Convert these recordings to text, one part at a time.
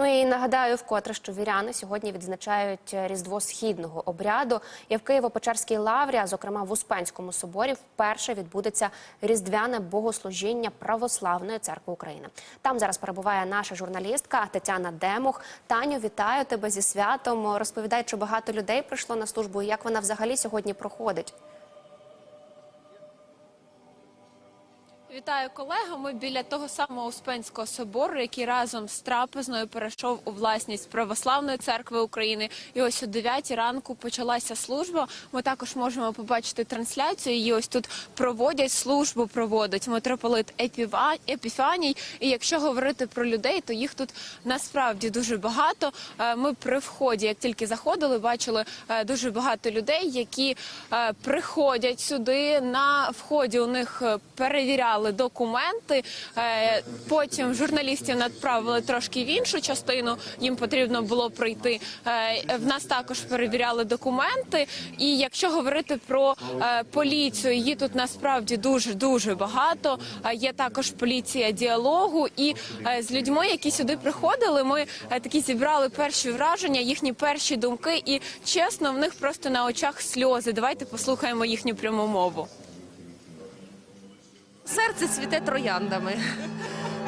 Ну і нагадаю, вкотре, що віряни сьогодні відзначають різдво східного обряду. І в Києво-Печерській лаврі, а зокрема в Успенському соборі, вперше відбудеться різдвяне богослужіння Православної церкви України. Там зараз перебуває наша журналістка Тетяна Демух. Таню, вітаю тебе зі святом. Розповідай, чи багато людей прийшло на службу і як вона взагалі сьогодні проходить. Вітаю колега. Ми біля того самого Успенського собору, який разом з трапезною перейшов у власність православної церкви України. І ось о 9 ранку почалася служба. Ми також можемо побачити трансляцію. Її ось тут проводять службу. Проводить митрополит Епіфаній. І якщо говорити про людей, то їх тут насправді дуже багато. Е, Ми при вході, як тільки заходили, бачили е, дуже багато людей, які е, приходять сюди. На вході у них е, перевіряли документи. Е, Потім журналістів направили трошки в іншу частину. Їм потрібно було пройти. Е, В нас також перевіряли документи. І якщо говорити про е, поліцію, її тут насправді дуже дуже багато. Є також поліція діалогу. І з людьми, які сюди приходили, ми такі зібрали перші враження, їхні перші думки. І чесно, в них просто на очах сльози. Давайте послухаємо їхню пряму мову. Серце цвіте трояндами,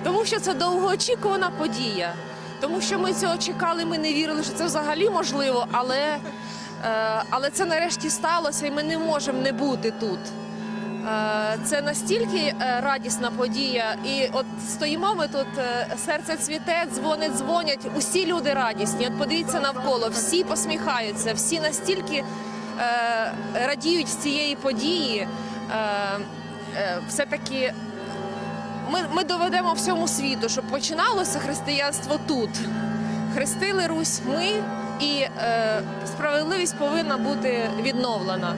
тому що це довгоочікувана подія. Тому що ми цього чекали, ми не вірили, що це взагалі можливо, але, е, але це нарешті сталося, і ми не можемо не бути тут. Е, Це настільки е, радісна подія, і от стоїмо ми тут, серце цвіте, дзвони дзвонять. Усі люди радісні. От подивіться навколо, всі посміхаються, всі настільки радіють з цієї події. Е, все-таки ми, ми доведемо всьому світу, що починалося християнство тут. Хрестили Русь ми, і е, справедливість повинна бути відновлена.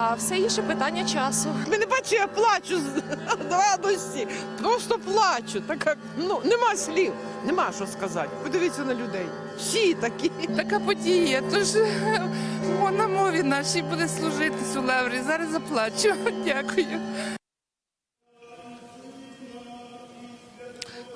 А все інше питання часу. Ми не бачите, я плачу з радості. Просто плачу. Так як, ну, нема слів, нема що сказати. Подивіться на людей. Всі такі. Така подія, тож на мові нашій буде служити у лаврі. Зараз заплачу. Дякую.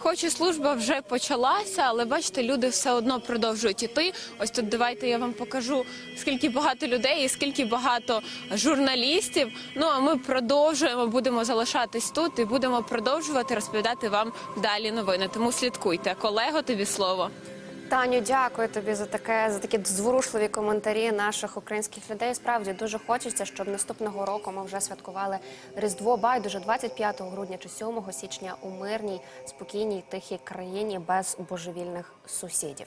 Хоч і служба вже почалася, але бачите, люди все одно продовжують іти. Ось тут давайте я вам покажу, скільки багато людей і скільки багато журналістів. Ну а ми продовжуємо, будемо залишатись тут і будемо продовжувати розповідати вам далі новини. Тому слідкуйте. Колего, тобі слово. Таню, дякую тобі за таке за такі зворушливі коментарі наших українських людей. Справді дуже хочеться, щоб наступного року ми вже святкували Різдво байдуже 25 грудня чи 7 січня у мирній, спокійній, тихій країні без божевільних сусідів.